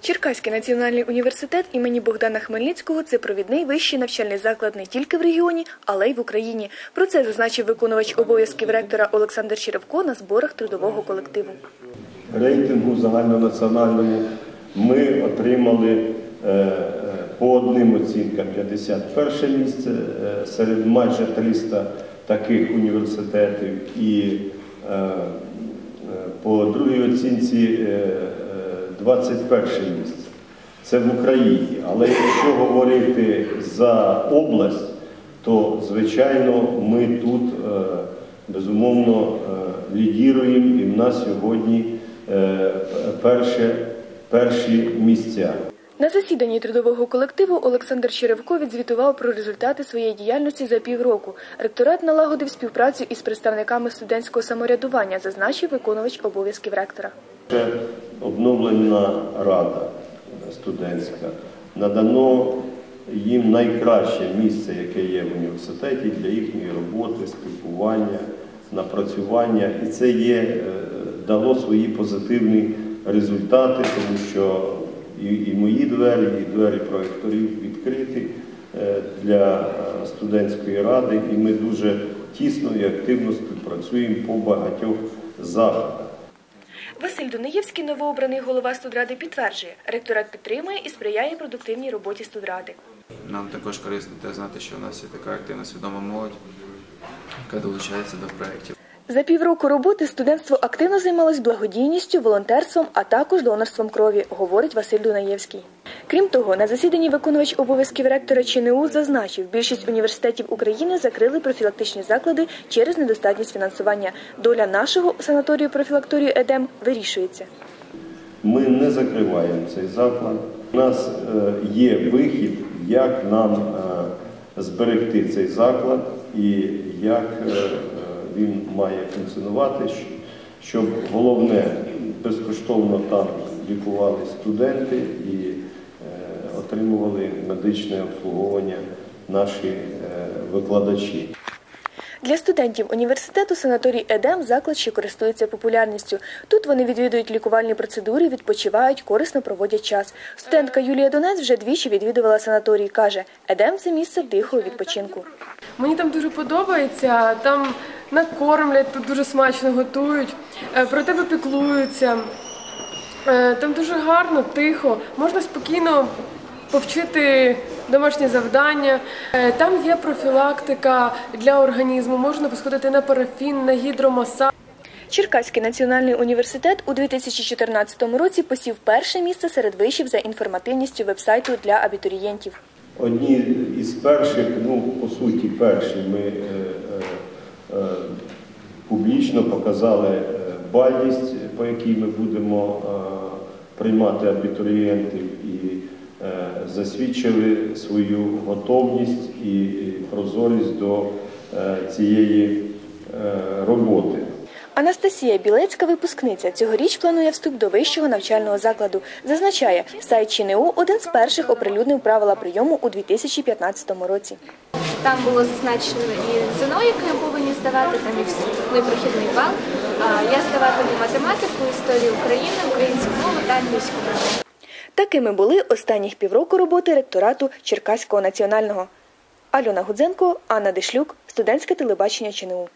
Черкаський національний університет імені Богдана Хмельницького це провідний вищий навчальний заклад не тільки в регіоні, але й в Україні. Про це зазначив виконувач обов'язків ректора Олександр Черевко на зборах трудового колективу. рейтингу загальнонаціональному ми отримали е, е, по одним оцінкам 51 місце е, серед майже 300 таких університетів і по другій оцінці 21 місце. Це в Україні. Але якщо говорити за область, то звичайно ми тут е, безумовно е, лідіруємо і в нас сьогодні е, перше, перші місця. На засіданні трудового колективу Олександр Черевко відзвітував про результати своєї діяльності за півроку. Ректорат налагодив співпрацю із представниками студентського самоврядування, зазначив виконувач обов'язків ректора. Обновлена рада студентська. Надано їм найкраще місце, яке є в університеті для їхньої роботи, спілкування, напрацювання. І це є, е, дало свої позитивні результати, тому що і, і мої двері, і двері проекторів відкриті е, для е, студентської ради, і ми дуже тісно і активно співпрацюємо по багатьох заходах. Василь Дунаєвський, новообраний голова студради, підтверджує, ректорат підтримує і сприяє продуктивній роботі студради. Нам також корисно те знати, що у нас є така активна свідома молодь, яка долучається до проєктів. За півроку роботи студентство активно займалось благодійністю, волонтерством, а також донорством крові, говорить Василь Дунаєвський. Крім того, на засіданні виконувач обов'язків ректора ЧНУ зазначив, більшість університетів України закрили профілактичні заклади через недостатність фінансування. Доля нашого санаторію профілакторію ЕДЕМ вирішується. Ми не закриваємо цей заклад. У нас е, є вихід, як нам е, зберегти цей заклад і як е, він має функціонувати, щоб головне безкоштовно там лікували студенти і е, отримували медичне обслуговування наші е, викладачі. Для студентів університету санаторій ЕДЕМ заклад ще користується популярністю. Тут вони відвідують лікувальні процедури, відпочивають, корисно проводять час. Студентка Юлія Донець вже двічі відвідувала санаторій. каже, ЕДЕМ це місце тихого відпочинку. Мені там дуже подобається, там накормлять, тут дуже смачно готують, е, про тебе піклуються. Е, Там дуже гарно, тихо, можна спокійно повчити домашні завдання. Е, Там є профілактика для організму, можна посходити на парафін, на гідромасаж. Черкаський національний університет у 2014 році посів перше місце серед вишів за інформативністю вебсайту для абітурієнтів. Одні із перших, ну по суті, перші ми е, е, е, публічно показали е, бальність, по якій ми будемо е, приймати абітурієнтів, і засвідчили свою готовність і прозорість до е, цієї е, роботи. Анастасія Білецька, випускниця, цьогоріч планує вступ до вищого навчального закладу. Зазначає, сайт ЧНУ один з перших оприлюднив правила прийому у 2015 році. Там було зазначено і ЗНО, яке ми повинні здавати, там і вступний прохідний бал. Я здаватиму математику, історію України, українську мову та англійську мову. Такими були останніх півроку роботи ректорату Черкаського національного. Альона Гудзенко, Анна Дешлюк, студентське телебачення ЧНУ.